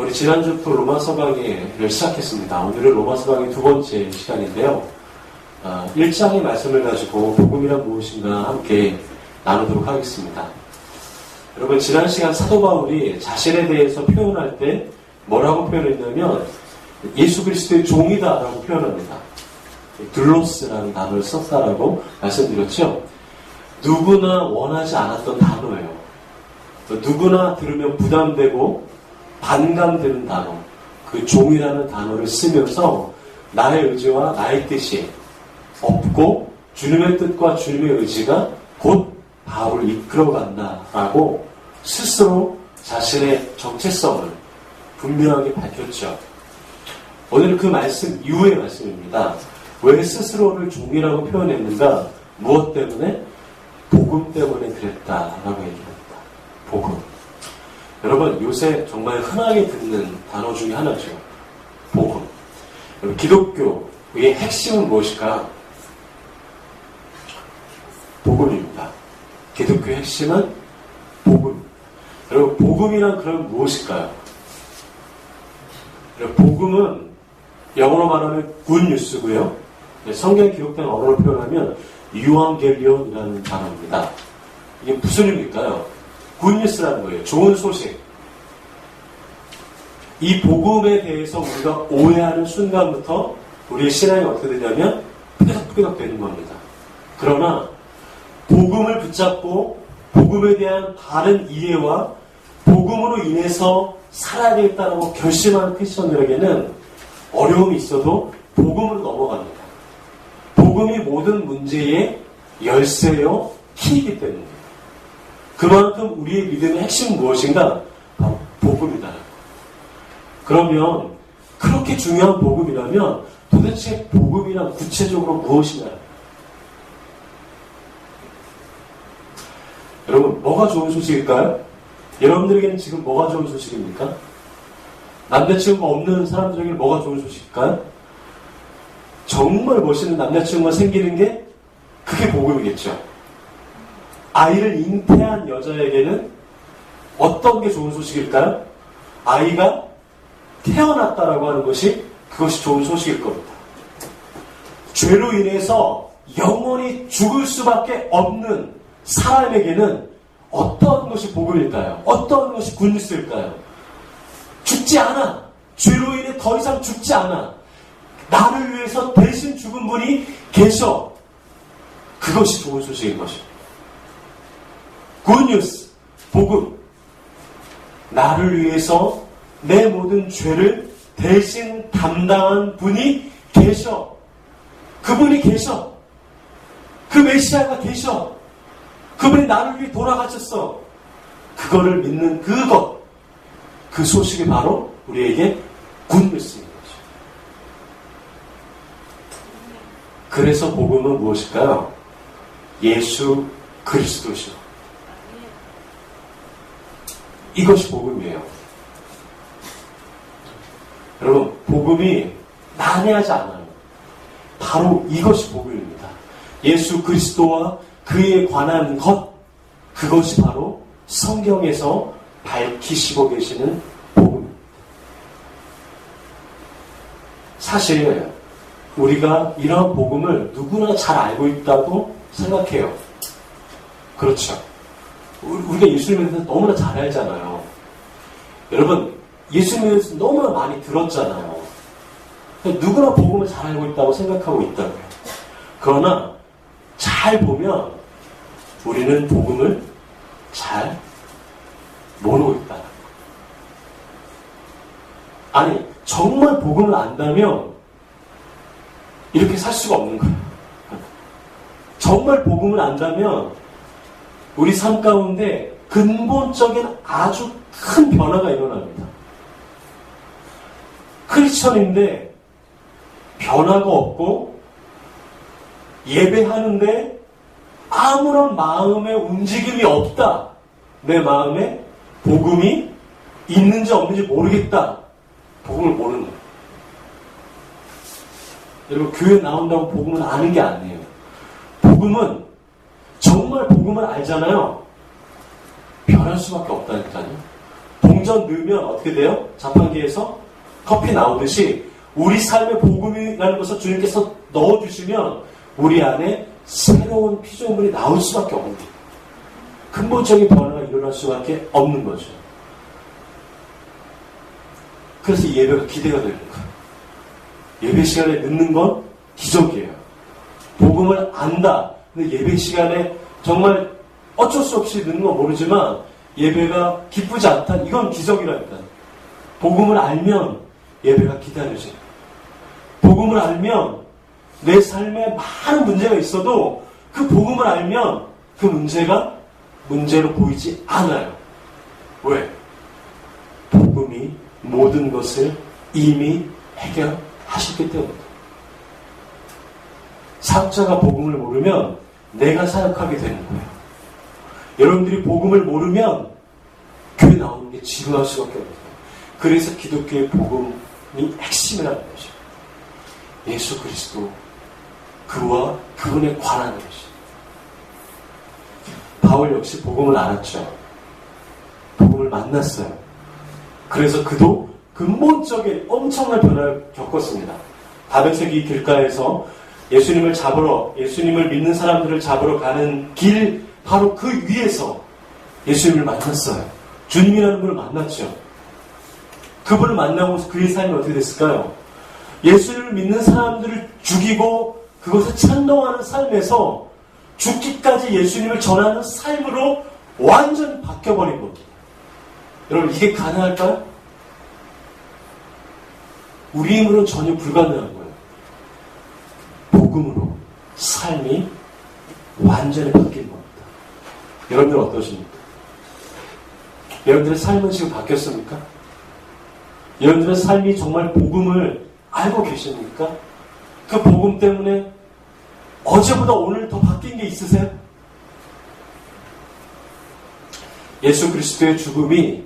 우리 지난주부터 로마 서 강의를 시작했습니다. 오늘은 로마 서 강의 두 번째 시간인데요. 아, 1장의 말씀을 가지고 복음이란 무엇인가 함께 나누도록 하겠습니다. 여러분, 지난 시간 사도 바울이 자신에 대해서 표현할 때 뭐라고 표현했냐면 예수 그리스도의 종이다라고 표현합니다. 둘로스라는 단어를 썼다라고 말씀드렸죠. 누구나 원하지 않았던 단어예요. 누구나 들으면 부담되고 반감되는 단어, 그 종이라는 단어를 쓰면서 나의 의지와 나의 뜻이 없고 주님의 뜻과 주님의 의지가 곧 바울을 이끌어간다라고 스스로 자신의 정체성을 분명하게 밝혔죠. 오늘은 그 말씀 이후의 말씀입니다. 왜 스스로를 종이라고 표현했는가? 무엇 때문에? 복음 때문에 그랬다라고 얘기합니다. 복음. 여러분, 요새 정말 흔하게 듣는 단어 중에 하나죠. 복음. 여러분, 기독교의 핵심은 무엇일까? 복음입니다. 기독교의 핵심은 복음. 여러분, 복음이란 그럼 무엇일까요? 여러분, 복음은 영어로 말하면 굿뉴스고요. 성경에 기록된 언어로 표현하면 유앙겔리온이라는 단어입니다. 이게 무슨 의미일까요? 굿뉴스라는 거예요. 좋은 소식. 이 복음에 대해서 우리가 오해하는 순간부터 우리의 신앙이 어떻게 되냐면 삐걱삐걱 되는 겁니다. 그러나 복음을 붙잡고 복음에 대한 바른 이해와 복음으로 인해서 살아야 되겠다고 결심하는 크리스천들에게는 어려움이 있어도 복음으로 넘어갑니다. 복음이 모든 문제의 열쇠요, 키이기 때문입니다. 그만큼 우리의 믿음의 핵심은 무엇인가? 바로 복음이다. 그러면 그렇게 중요한 복음이라면 도대체 복음이란 구체적으로 무엇이냐? 여러분, 뭐가 좋은 소식일까요? 여러분들에게는 지금 뭐가 좋은 소식입니까? 남자친구가 없는 사람들에게는 뭐가 좋은 소식일까요? 정말 멋있는 남자친구가 생기는 게 그게 복음이겠죠. 아이를 잉태한 여자에게는 어떤 게 좋은 소식일까요? 아이가 태어났다라고 하는 것이 그것이 좋은 소식일 겁니다. 죄로 인해서 영원히 죽을 수밖에 없는 사람에게는 어떤 것이 복음일까요? 어떤 것이 굿뉴스일까요? 죽지 않아. 죄로 인해 더 이상 죽지 않아. 나를 위해서 대신 죽은 분이 계셔. 그것이 좋은 소식인 것입니다. 굿뉴스, 복음. 나를 위해서 내 모든 죄를 대신 담당한 분이 계셔. 그분이 계셔. 그 메시아가 계셔. 그분이 나를 위해 돌아가셨어. 그거를 믿는 그것. 그 소식이 바로 우리에게 굿뉴스인 거죠. 그래서 복음은 무엇일까요? 예수 그리스도시오. 이것이 복음이에요. 여러분, 복음이 난해하지 않아요. 바로 이것이 복음입니다. 예수 그리스도와 그에 관한 것, 그것이 바로 성경에서 밝히시고 계시는 복음입니다. 사실, 우리가 이러한 복음을 누구나 잘 알고 있다고 생각해요. 그렇죠. 우리가 예수님에 대해서 너무나 잘 알잖아요. 여러분, 예수님에 대해서 너무나 많이 들었잖아요. 누구나 복음을 잘 알고 있다고 생각하고 있다고요. 그러나 잘 보면 우리는 복음을 잘 모르고 있다. 아니, 정말 복음을 안다면 이렇게 살 수가 없는 거예요. 정말 복음을 안다면 우리 삶 가운데 근본적인 아주 큰 변화가 일어납니다. 크리스천인데 변화가 없고 예배하는데 아무런 마음의 움직임이 없다. 내 마음에 복음이 있는지 없는지 모르겠다. 복음을 모르는 거예요. 여러분, 교회 나온다고 복음을 아는 게 아니에요. 복음은 정말 복음을 알잖아요. 변할 수밖에 없다니까요. 동전 넣으면 어떻게 돼요? 자판기에서 커피 나오듯이 우리 삶의 복음이라는 것을 주님께서 넣어주시면 우리 안에 새로운 피조물이 나올 수밖에 없는 거예요. 근본적인 변화가 일어날 수밖에 없는 거죠. 그래서 이 예배가 기대가 되는 거예요. 예배 시간에 늦는 건 기적이에요. 복음을 안다. 근데 예배 시간에 정말 어쩔 수 없이 늦는 건 모르지만 예배가 기쁘지 않다. 이건 기적이라니까. 복음을 알면 예배가 기다려져요. 복음을 알면 내 삶에 많은 문제가 있어도 그 복음을 알면 그 문제가 문제로 보이지 않아요. 왜? 복음이 모든 것을 이미 해결하셨기 때문입니다. 사역자가 복음을 모르면 내가 사역하게 되는 거예요. 여러분들이 복음을 모르면 교회 나오는 게 지루할 수밖에 없어요. 그래서 기독교의 복음이 핵심이라는 거죠. 예수 그리스도 그와 그분에 관한 것이. 바울 역시 복음을 알았죠. 복음을 만났어요. 그래서 그도 근본적인 엄청난 변화를 겪었습니다. 다백세기 길가에서 예수님을 잡으러, 예수님을 믿는 사람들을 잡으러 가는 길, 바로 그 위에서 예수님을 만났어요. 주님이라는 분을 만났죠. 그분을 만나고 그의 삶이 어떻게 됐을까요? 예수를 믿는 사람들을 죽이고 그것을 찬동하는 삶에서 죽기까지 예수님을 전하는 삶으로 완전히 바뀌어버린 겁니다. 여러분, 이게 가능할까요? 우리 힘으로는 전혀 불가능한 거예요. 복음으로 삶이 완전히 바뀐 겁니다. 여러분들 어떠십니까? 여러분들의 삶은 지금 바뀌었습니까? 여러분들의 삶이 정말 복음을 알고 계십니까? 그 복음 때문에 어제보다 오늘 더 바뀐 게 있으세요? 예수 그리스도의 죽음이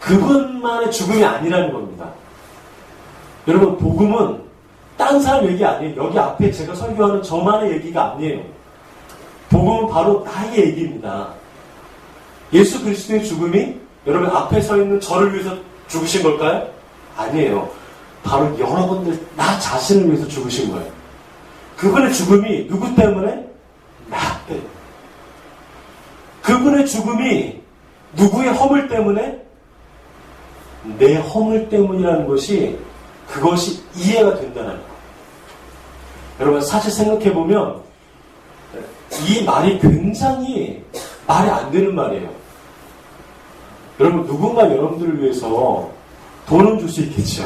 그분만의 죽음이 아니라는 겁니다. 여러분, 복음은 딴 사람 얘기 아니에요. 여기 앞에 제가 설교하는 저만의 얘기가 아니에요. 복음은 바로 나의 얘기입니다. 예수 그리스도의 죽음이 여러분 앞에 서 있는 저를 위해서 죽으신 걸까요? 아니에요. 바로 여러분들, 나 자신을 위해서 죽으신 거예요. 그분의 죽음이 누구 때문에? 나 때문에. 그분의 죽음이 누구의 허물 때문에? 내 허물 때문이라는 것이 그것이 이해가 된다는 거. 여러분 사실 생각해 보면 이 말이 굉장히 말이 안 되는 말이에요. 여러분 누군가 여러분들을 위해서 돈은 줄 수 있겠죠.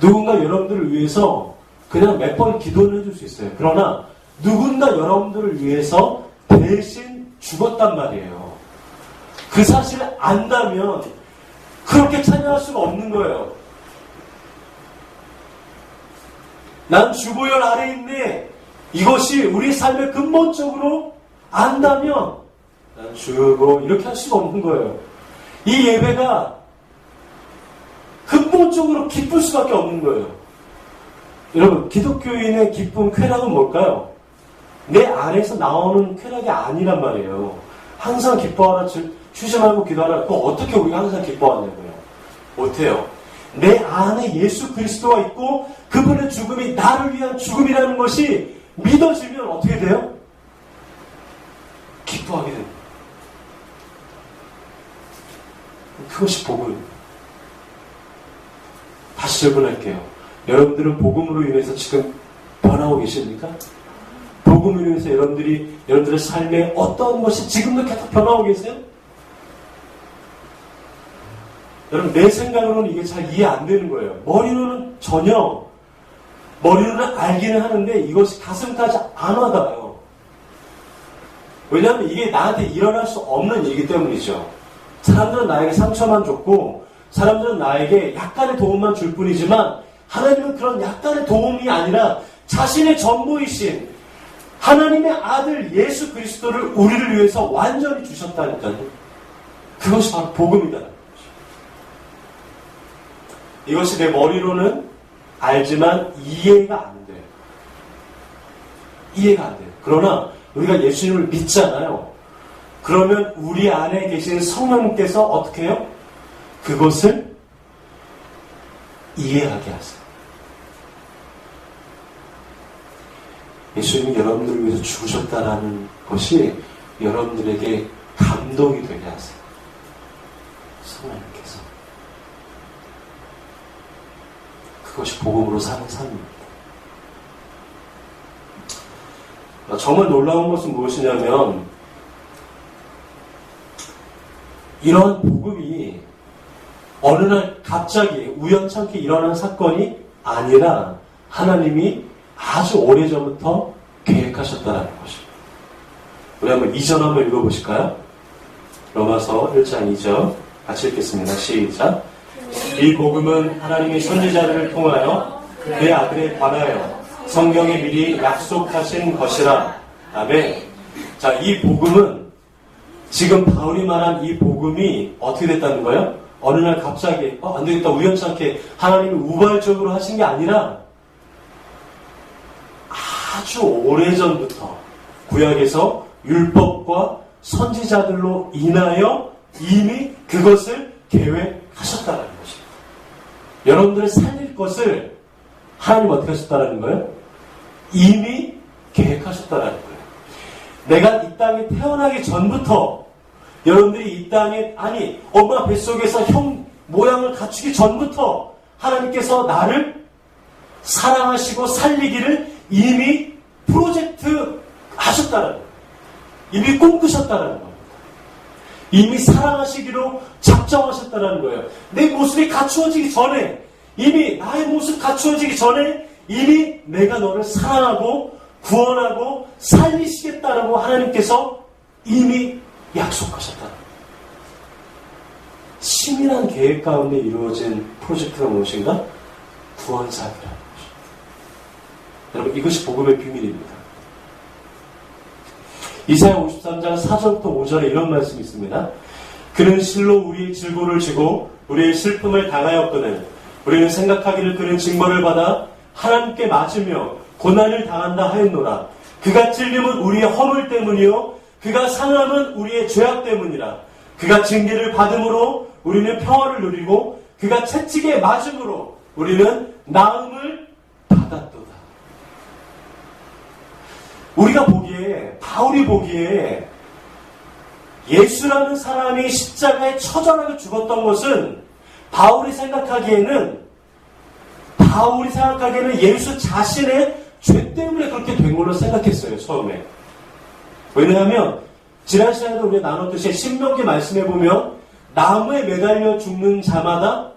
누군가 여러분들을 위해서 그냥 몇 번 기도를 해줄 수 있어요. 그러나 누군가 여러분들을 위해서 대신 죽었단 말이에요. 그 사실을 안다면 그렇게 찬양할 수가 없는 거예요. 난 주보열 아래 있네. 이것이 우리 삶의 근본적으로 안다면 난 주보 이렇게 할 수가 없는 거예요. 이 예배가 근본적으로 기쁠 수밖에 없는 거예요. 여러분 기독교인의 기쁨 쾌락은 뭘까요? 내 안에서 나오는 쾌락이 아니란 말이에요. 항상 기뻐하라 쉬지 말고 기도하라. 그거 어떻게 우리가 항상 기뻐하냐고요. 못해요. 내 안에 예수 그리스도가 있고 그분의 죽음이 나를 위한 죽음이라는 것이 믿어지면 어떻게 돼요? 기뻐하게 됩니다. 그것이 복음입니다. 다시 질문할게요. 여러분들은 복음으로 인해서 지금 변하고 계십니까? 복음으로 인해서 여러분들이 여러분들의 삶에 어떤 것이 지금도 계속 변하고 계세요? 여러분 내 생각으로는 이게 잘 이해 안 되는 거예요. 머리로는 전혀 머리로는 알기는 하는데 이것이 가슴까지 안 와닿아요. 왜냐하면 이게 나한테 일어날 수 없는 일이기 때문이죠. 사람들은 나에게 상처만 줬고 사람들은 나에게 약간의 도움만 줄 뿐이지만 하나님은 그런 약간의 도움이 아니라 자신의 전부이신 하나님의 아들 예수 그리스도를 우리를 위해서 완전히 주셨다니까요. 그것이 바로 복음이다. 이것이 내 머리로는 알지만 이해가 안 돼요. 이해가 안 돼요. 그러나 우리가 예수님을 믿잖아요. 그러면 우리 안에 계신 성령님께서 어떻게 해요? 그것을 이해하게 하세요. 예수님이 여러분들을 위해서 죽으셨다라는 것이 여러분들에게 감동이 되게 하세요. 성령님께서. 그것이 복음으로 사는 삶입니다. 정말 놀라운 것은 무엇이냐면, 이런 복음이 어느 날 갑자기 우연찮게 일어난 사건이 아니라 하나님이 아주 오래전부터 계획하셨다는 것입니다. 우리 한번 2절 한번 읽어보실까요? 로마서 1장 2절 같이 읽겠습니다. 시작. 이 복음은 하나님의 선지자들을 통하여 그의 아들에 관하여 성경에 미리 약속하신 것이라. 아멘. 자, 이 복음은 지금 바울이 말한 이 복음이 어떻게 됐다는 거예요? 어느 날 갑자기 어, 안 되겠다 우연찮게 하나님이 우발적으로 하신 게 아니라 아주 오래전부터 구약에서 율법과 선지자들로 인하여 이미 그것을 계획하셨다는 것입니다. 여러분들을 살릴 것을 하나님 어떻게 하셨다는 거예요? 이미 계획하셨다는 거예요. 내가 이 땅에 태어나기 전부터 여러분들이 이 땅에 아니 엄마 뱃속에서 형 모양을 갖추기 전부터 하나님께서 나를 사랑하시고 살리기를 이미 프로젝트 하셨다는 거예요. 이미 꿈꾸셨다는 겁니다. 이미 사랑하시기로 작정하셨다는 거예요. 내 모습이 갖추어지기 전에 이미 나의 모습 갖추어지기 전에 이미 내가 너를 사랑하고 구원하고 살리시겠다라고 하나님께서 이미 약속하셨다. 치밀한 계획 가운데 이루어진 프로젝트가 무엇인가? 구원사역이라는 것입니다. 여러분 이것이 복음의 비밀입니다. 이사야 53장 4절부터 5절에 이런 말씀이 있습니다. 그는 실로 우리의 질고를 지고 우리의 슬픔을 당하였거늘 우리는 생각하기를 그는 징벌을 받아 하나님께 맞으며 고난을 당한다 하였노라. 그가 찔림은 우리의 허물 때문이요 그가 상함은 우리의 죄악 때문이라. 그가 징계를 받음으로 우리는 평화를 누리고 그가 채찍에 맞음으로 우리는 나음을 받았도다. 우리가 보기에 바울이 보기에 예수라는 사람이 십자가에 처절하게 죽었던 것은 바울이 생각하기에는 바울이 생각하기에는 예수 자신의 죄 때문에 그렇게 된 걸로 생각했어요 처음에. 왜냐하면 지난 시간에도 우리가 나눴듯이 신명기 말씀해 보면 나무에 매달려 죽는 자마다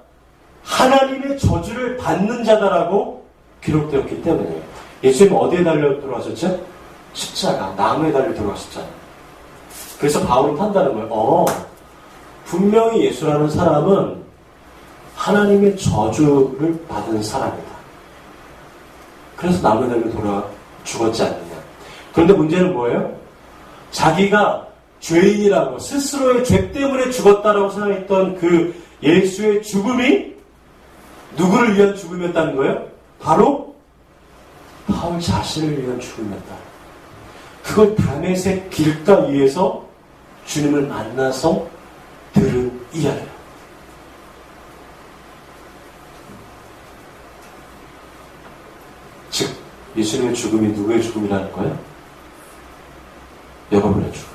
하나님의 저주를 받는 자다라고 기록되었기 때문에 예수님 어디에 달려 들어가셨죠? 십자가 나무에 달려 들어가셨잖아요. 그래서 바울이 판단한 거예요. 어, 분명히 예수라는 사람은 하나님의 저주를 받은 사람이다. 그래서 나무에 달려 돌아 죽었지 않느냐. 그런데 문제는 뭐예요? 자기가 죄인이라고 스스로의 죄 때문에 죽었다라고 생각했던 그 예수의 죽음이 누구를 위한 죽음이었다는 거예요? 바로 바울 자신을 위한 죽음이었다. 그걸 담에색 길가 위에서 주님을 만나서 들은 이야기예요. 즉, 예수님의 죽음이 누구의 죽음이라는 거예요? 여러분의 죽음.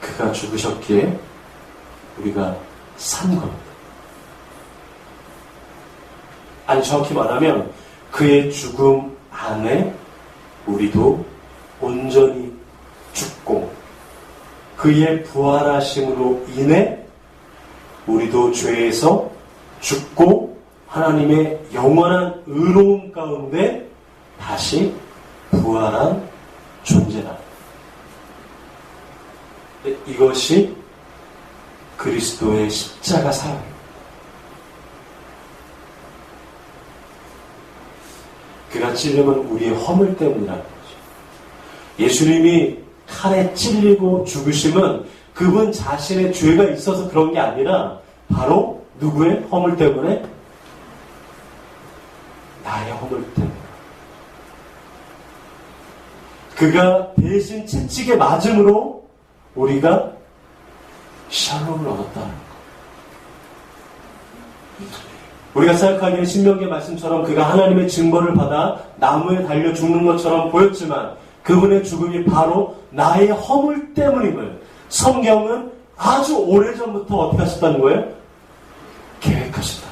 그가 죽으셨기에 우리가 산 겁니다. 아니, 정확히 말하면 그의 죽음 안에 우리도 온전히 죽고 그의 부활하심으로 인해 우리도 죄에서 죽고 하나님의 영원한 의로움 가운데 다시 부활한 존재다. 이것이 그리스도의 십자가 사역입니다. 그가 찔림은 우리의 허물 때문이라는 거죠. 예수님이 칼에 찔리고 죽으심은 그분 자신의 죄가 있어서 그런 게 아니라 바로 누구의 허물 때문에? 나의 허물 때문에. 그가 대신 채찍에 맞음으로 우리가 샬롬을 얻었다는 것. 우리가 생각하기에 신명기 말씀처럼 그가 하나님의 증거를 받아 나무에 달려 죽는 것처럼 보였지만 그분의 죽음이 바로 나의 허물 때문임을 성경은 아주 오래전부터 어떻게 하셨다는 거예요? 계획하셨다.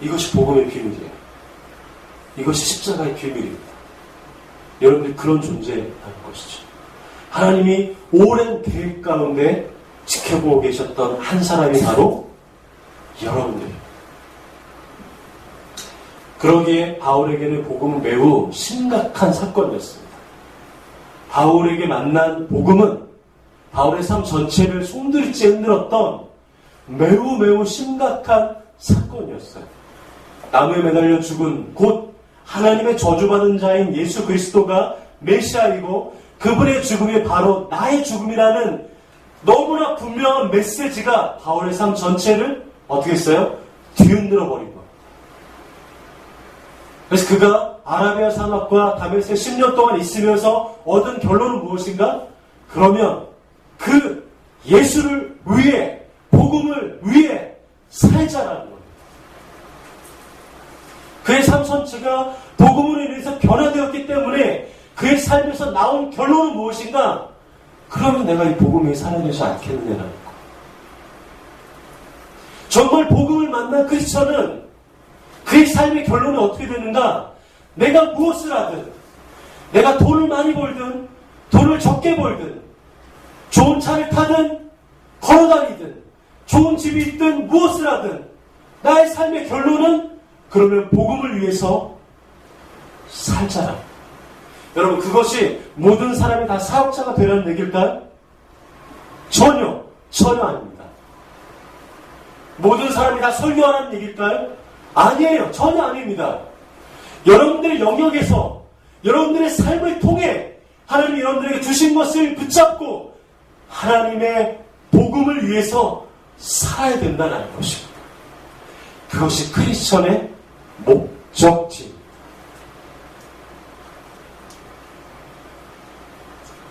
이것이 복음의 비밀이에요. 이것이 십자가의 비밀입니다. 여러분들이 그런 존재라는 것이죠. 하나님이 오랜 계획 가운데 지켜보고 계셨던 한 사람이 바로 여러분들입니다. 그러기에 바울에게는 복음은 매우 심각한 사건이었습니다. 바울에게 만난 복음은 바울의 삶 전체를 송두리째 흔들었던 매우 매우 심각한 사건이었어요. 나무에 매달려 죽은 곧 하나님의 저주받은 자인 예수 그리스도가 메시아이고 그분의 죽음이 바로 나의 죽음이라는 너무나 분명한 메시지가 바울의 삶 전체를 어떻게 했어요? 뒤흔들어 거예요. 그래서 그가 아라비아 산업과 다메섹 10년 동안 있으면서 얻은 결론은 무엇인가? 그러면 그 예수를 위해 복음을 위해 살자라는 거예요. 그의 삶 전체가 복음으로 인해서 변화되었기 때문에 그의 삶에서 나온 결론은 무엇인가? 그러면 내가 이 복음 위해 살아야 되지 않겠느냐라는 거. 정말 복음을 만난 크리스천은 그의 삶의 결론이 어떻게 되는가? 내가 무엇을 하든, 내가 돈을 많이 벌든, 돈을 적게 벌든, 좋은 차를 타든, 걸어 다니든, 좋은 집이 있든, 무엇을 하든, 나의 삶의 결론은 그러면 복음을 위해서 살자라. 여러분, 그것이 모든 사람이 다 사업자가 되라는 얘기일까요? 전혀, 전혀 아닙니다. 모든 사람이 다 설교하라는 얘기일까요? 아니에요. 전혀 아닙니다. 여러분들의 영역에서, 여러분들의 삶을 통해 하나님이 여러분들에게 주신 것을 붙잡고 하나님의 복음을 위해서 살아야 된다는 것입니다. 그것이 크리스천의 목적지.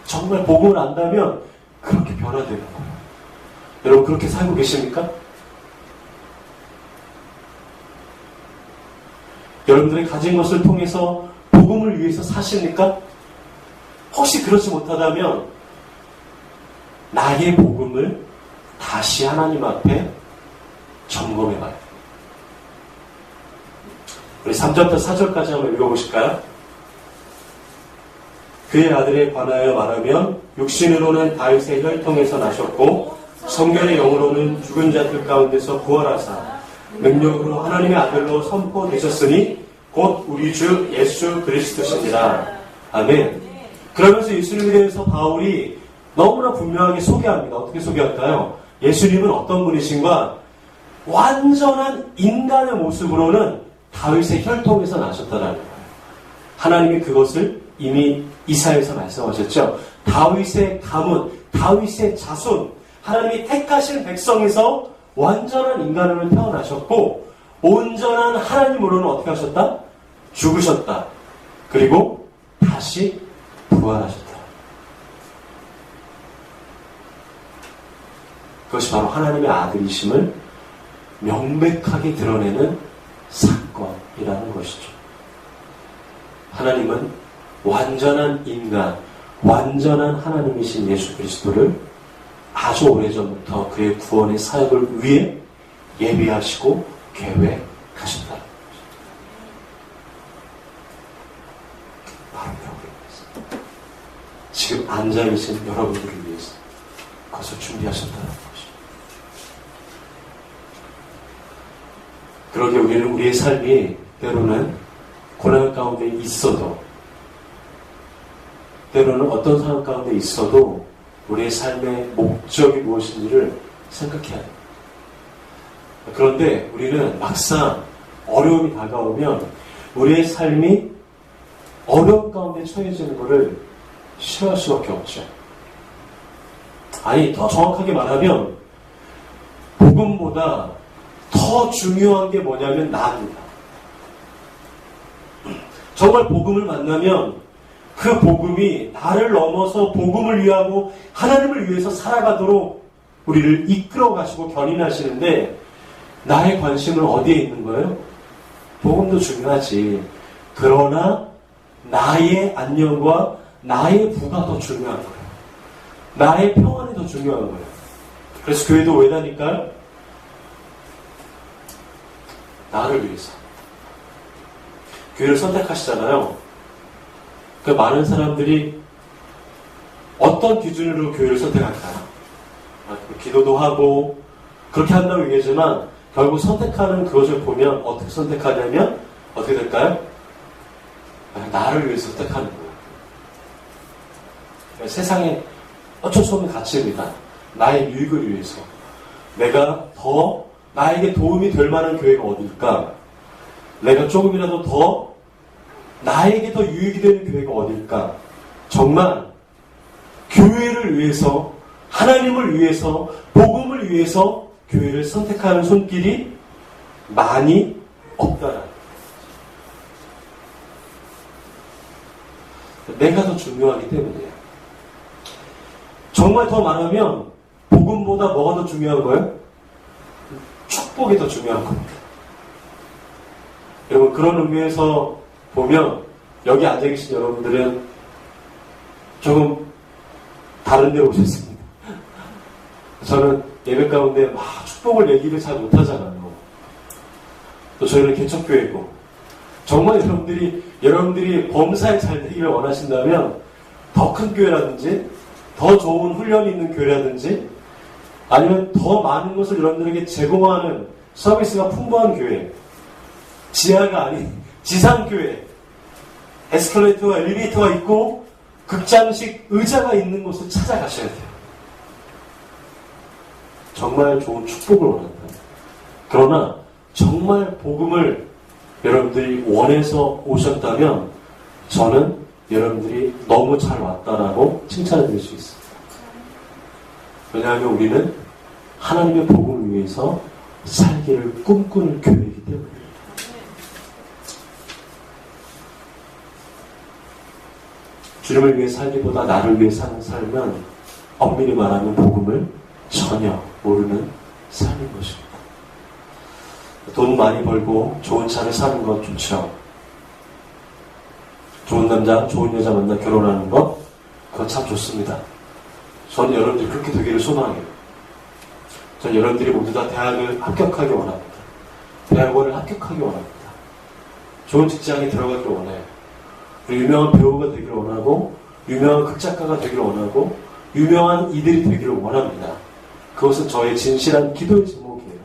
정말 복음을 안다면 그렇게 변화되는 거예요. 여러분 그렇게 살고 계십니까? 여러분들이 가진 것을 통해서 복음을 위해서 사십니까? 혹시 그렇지 못하다면 나의 복음을 다시 하나님 앞에 점검해 봐요. 우리 3절부터 4절까지 한번 읽어보실까요? 그의 아들에 관하여 말하면 육신으로는 다윗의 혈통에서 나셨고 성결의 영으로는 죽은 자들 가운데서 부활하사 능력으로 하나님의 아들로 선포되셨으니 곧 우리 주 예수 그리스도시니라. 아멘. 그러면서 예수님에 대해서 바울이 너무나 분명하게 소개합니다. 어떻게 소개할까요? 예수님은 어떤 분이신가? 완전한 인간의 모습으로는 다윗의 혈통에서 나셨다는 거예요. 하나님이 그것을 이미 이사에서 말씀하셨죠. 다윗의 가문, 다윗의 자손, 하나님이 택하신 백성에서 완전한 인간으로 태어나셨고 온전한 하나님으로는 어떻게 하셨다? 죽으셨다. 그리고 다시 부활하셨다. 그것이 바로 하나님의 아들이심을 명백하게 드러내는 사건이라는 것이죠. 하나님은 완전한 인간, 완전한 하나님이신 예수 그리스도를 아주 오래전부터 그의 구원의 사역을 위해 예비하시고 계획하셨다. 바로 여러분입니다. 지금 앉아계신 여러분들을 위해서 그것을 준비하셨다는 것입니다. 그러게 우리는 우리의 삶이 때로는 고난 가운데 있어도 때로는 어떤 상황 가운데 있어도 우리의 삶의 목적이 무엇인지를 생각해야 합니다. 그런데 우리는 막상 어려움이 다가오면 우리의 삶이 어려움 가운데 처해지는 것을 싫어할 수밖에 없죠. 아니, 더 정확하게 말하면, 복음보다 더 중요한 게 뭐냐면 나입니다. 정말 복음을 만나면 그 복음이 나를 넘어서 복음을 위하고 하나님을 위해서 살아가도록 우리를 이끌어 가시고 견인하시는데 나의 관심은 어디에 있는 거예요? 복음도 중요하지. 그러나 나의 안녕과 나의 부가 더 중요한 거예요. 나의 평안이 더 중요한 거예요. 그래서 교회도 왜 다닐까요? 나를 위해서. 교회를 선택하시잖아요. 그 많은 사람들이 어떤 기준으로 교회를 선택할까요? 아, 기도도 하고 그렇게 한다고 얘기하지만 결국 선택하는 그것을 보면 어떻게 선택하냐면 어떻게 될까요? 아, 나를 위해서 선택하는 거예요. 세상에 어쩔 수 없는 가치입니다. 나의 유익을 위해서. 내가 더 나에게 도움이 될 만한 교회가 어딜까? 내가 조금이라도 더 나에게 더 유익이 되는 교회가 어딜까? 정말 교회를 위해서 하나님을 위해서 복음을 위해서 교회를 선택하는 손길이 많이 없다라는 내가 더 중요하기 때문이에요. 정말 더 말하면 복음보다 뭐가 더 중요한 거예요? 축복이 더 중요한 겁니다. 여러분 그런 의미에서 보면 여기 앉아 계신 여러분들은 조금 다른 데 오셨습니다. 저는 예배 가운데 막 축복을 내기를 잘 못하잖아요. 또 저희는 개척교회고 정말 여러분들이 여러분들이 범사에 잘 되기를 원하신다면 더 큰 교회라든지 더 좋은 훈련이 있는 교회라든지 아니면 더 많은 것을 여러분들에게 제공하는 서비스가 풍부한 교회 지하가 아닌 지상교회 에스컬레이터와 엘리베이터가 있고 극장식 의자가 있는 곳을 찾아가셔야 돼요. 정말 좋은 축복을 원한다. 그러나 정말 복음을 여러분들이 원해서 오셨다면 저는 여러분들이 너무 잘 왔다라고 칭찬해 드릴 수 있습니다. 왜냐하면 우리는 하나님의 복음을 위해서 살기를 꿈꾸는 교회이기 때문입니다. 주님을 위해 살기보다 나를 위해 사는 삶은 엄밀히 말하면 복음을 전혀 모르는 삶인 것입니다. 돈 많이 벌고 좋은 차를 사는 건 좋죠. 좋은 남자, 좋은 여자 만나 결혼하는 것, 그건 참 좋습니다. 저는 여러분들이 그렇게 되기를 소망해요. 전 여러분들이 모두 다 대학을 합격하기 원합니다. 대학원을 합격하기 원합니다. 좋은 직장에 들어가길 원해요. 유명한 배우가 되기를 원하고, 유명한 극작가가 되기를 원하고, 유명한 이들이 되기를 원합니다. 그것은 저의 진실한 기도의 제목이에요.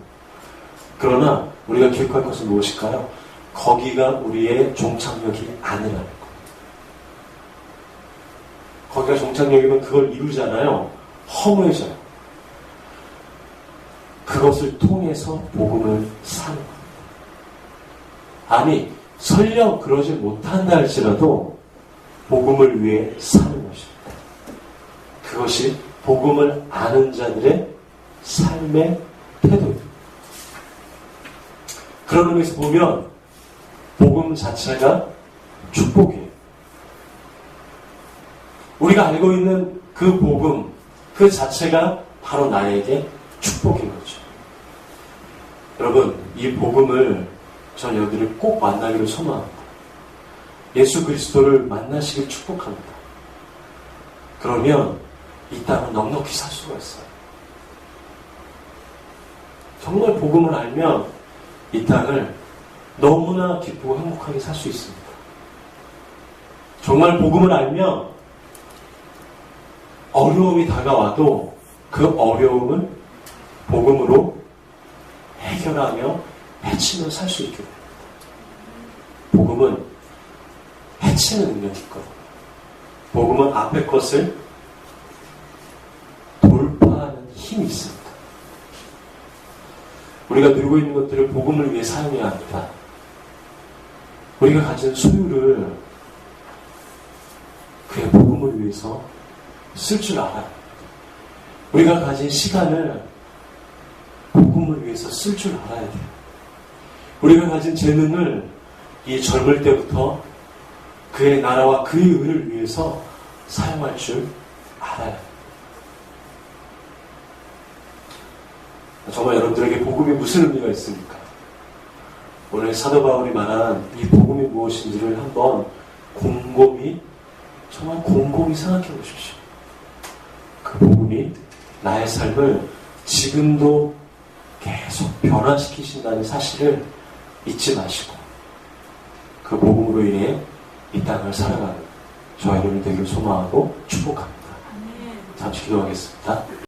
그러나 우리가 기억할 것은 무엇일까요? 거기가 우리의 종착역이 아니라는 것. 거기가 종착역이면 그걸 이루잖아요. 허무해져요. 그것을 통해서 복음을 사는 겁니다. 아니, 설령 그러지 못한다 할지라도 복음을 위해 사는 것입니다. 그것이 복음을 아는 자들의 삶의 태도입니다. 그런 의미에서 보면 복음 자체가 축복이에요. 우리가 알고 있는 그 복음, 그 자체가 바로 나에게 축복인 거죠. 여러분, 이 복음을 전 여러분들이 꼭 만나기를 소망합니다. 예수 그리스도를 만나시길 축복합니다. 그러면 이 땅은 넉넉히 살 수가 있어요. 정말 복음을 알면 이 땅을 너무나 기쁘고 행복하게 살 수 있습니다. 정말 복음을 알면 어려움이 다가와도 그 어려움을 복음으로 해결하며 해치며 살수 있게. 복음은 해치는 능력이 있거든요. 복음은 앞의 것을 돌파하는 힘이 있습니다. 우리가 누리고 있는 것들을 복음을 위해 사용해야 합니다. 우리가 가진 소유를 그의 복음을 위해서 쓸줄 합니다. 우리가 가진 시간을 복음을 위해서 쓸 줄 알아야 돼요. 우리가 가진 재능을 이 젊을 때부터 그의 나라와 그의 의를 위해서 사용할 줄 합니다. 정말 여러분들에게 복음이 무슨 의미가 있습니까? 오늘 사도 바울이 말한 이 복음이 무엇인지를 한번 곰곰이 정말 곰곰이 생각해 보십시오. 그 복음이 나의 삶을 지금도 계속 변화시키신다는 사실을 잊지 마시고 그 복음으로 인해 이 땅을 살아가는 저와 여러분 되기를 소망하고 축복합니다. 잠시 기도하겠습니다.